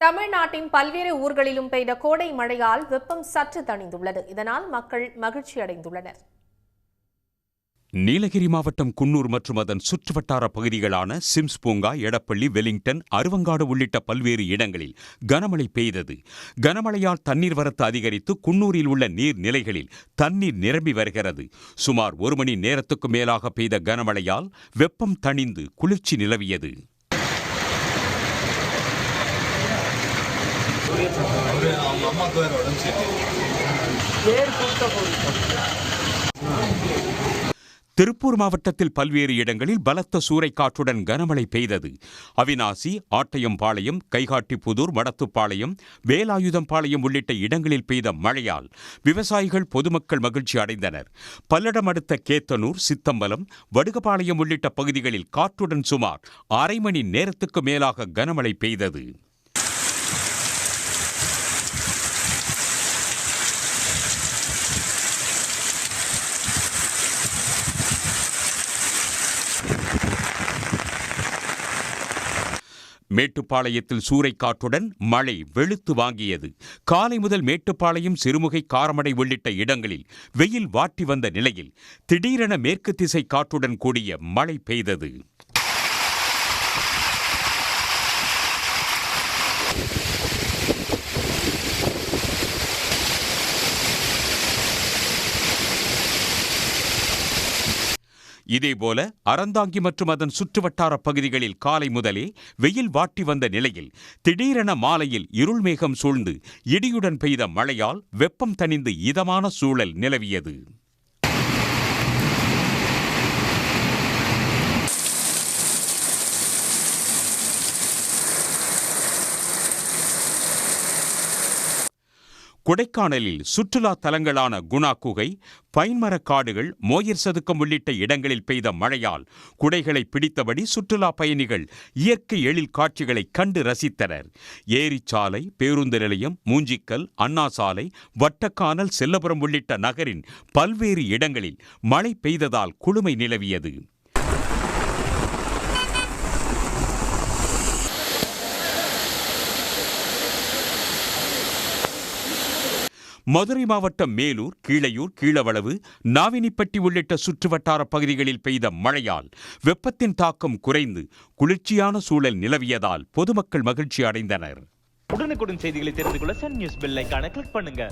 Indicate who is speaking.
Speaker 1: தமிழ்நாட்டின் பல்வேறு ஊர்களிலும் பெய்த கோடை மழையால் வெப்பம் சற்று தணிந்துள்ளது. இதனால் மக்கள் மகிழ்ச்சி அடைந்துள்ளனர்.
Speaker 2: நீலகிரி மாவட்டம் குன்னூர் மற்றும் அதன் சுற்றுவட்டார பகுதிகளான சிம்ஸ் பூங்கா எடப்பள்ளி வெலிங்டன் அருவங்காடு உள்ளிட்ட பல்வேறு இடங்களில் கனமழை பெய்தது. கனமழையால் தண்ணீர் வரத்து அதிகரித்து குன்னூரில் உள்ள நீர் நிலைகளில் தண்ணீர் நிரம்பி வருகிறது. சுமார் ஒரு மணி நேரத்துக்கு மேலாக பெய்த கனமழையால் வெப்பம் தணிந்து குளிர்ச்சி நிலவியது.
Speaker 3: அவங்க அம்மாவுக்கு வேறு உடம்பு
Speaker 2: திருப்பூர் மாவட்டத்தில் பல்வேறு இடங்களில் பலத்த சூறைக்காற்றுடன் கனமழை பெய்தது. அவினாசி ஆட்டையம்பாளையம் கைகாட்டிப்புதூர் மடத்துப்பாளையம் வேலாயுதம்பாளையம் உள்ளிட்ட இடங்களில் பெய்த மழையால் விவசாயிகள் பொதுமக்கள் மகிழ்ச்சி அடைந்தனர். பல்லடம் அடுத்த கேத்தனூர் சித்தம்பலம் வடுகபாளையம் உள்ளிட்ட பகுதிகளில் காற்றுடன் சுமார் அரை மணி நேரத்துக்கு மேலாக கனமழை பெய்தது. மேட்டுப்பாளையத்தில் சூறைக்காற்றுடன் மழை வெளுத்து வாங்கியது. காலை முதல் மேட்டுப்பாளையம் சிறுமுகை காரமடை உள்ளிட்ட இடங்களில் வெயில் வாட்டி வந்த நிலையில் திடீரென மேற்கு திசை காற்றுடன் கூடிய மழை பெய்தது. இதேபோல அறந்தாங்கி மற்றும் அதன் சுற்றுவட்டார பகுதிகளில் காலை முதலே வெயில் வாட்டி வந்த நிலையில் திடீரென மாலையில் இருள்மேகம் சூழ்ந்து இடியுடன் பெய்த மழையால் வெப்பம் தணிந்து இதமான சூழல் நிலவியது. கொடைக்கானலில் சுற்றுலா தலங்களான குணா குகை பைன்மரக் காடுகள் மோயர் சதுக்கம் உள்ளிட்ட இடங்களில் பெய்த மழையால் குடைகளை பிடித்தபடி சுற்றுலா பயணிகள் இயற்கை எழில் காட்சிகளை கண்டு ரசித்தனர். ஏரிச்சாலை பேருந்து நிலையம் மூஞ்சிக்கல் அண்ணா சாலை வட்டக்கானல் செல்லபுரம் உள்ளிட்ட நகரின் பல்வேறு இடங்களில் மழை பெய்ததால் குளுமை நிலவியது. மதுரை மாவட்டம் மேலூர் கீழையூர் கீழவளவு நாவினிப்பட்டி உள்ளிட்ட சுற்றுவட்டார பகுதிகளில் பெய்த மழையால் வெப்பத்தின் தாக்கம் குறைந்து குளிர்ச்சியான சூழல் நிலவியதால் பொதுமக்கள் மகிழ்ச்சி அடைந்தனர்.
Speaker 4: உடனுக்குடன் செய்திகளை தெரிந்து கொள்ள சன் நியூஸ் பெல்லைக்கான கிளிக் பண்ணுங்க.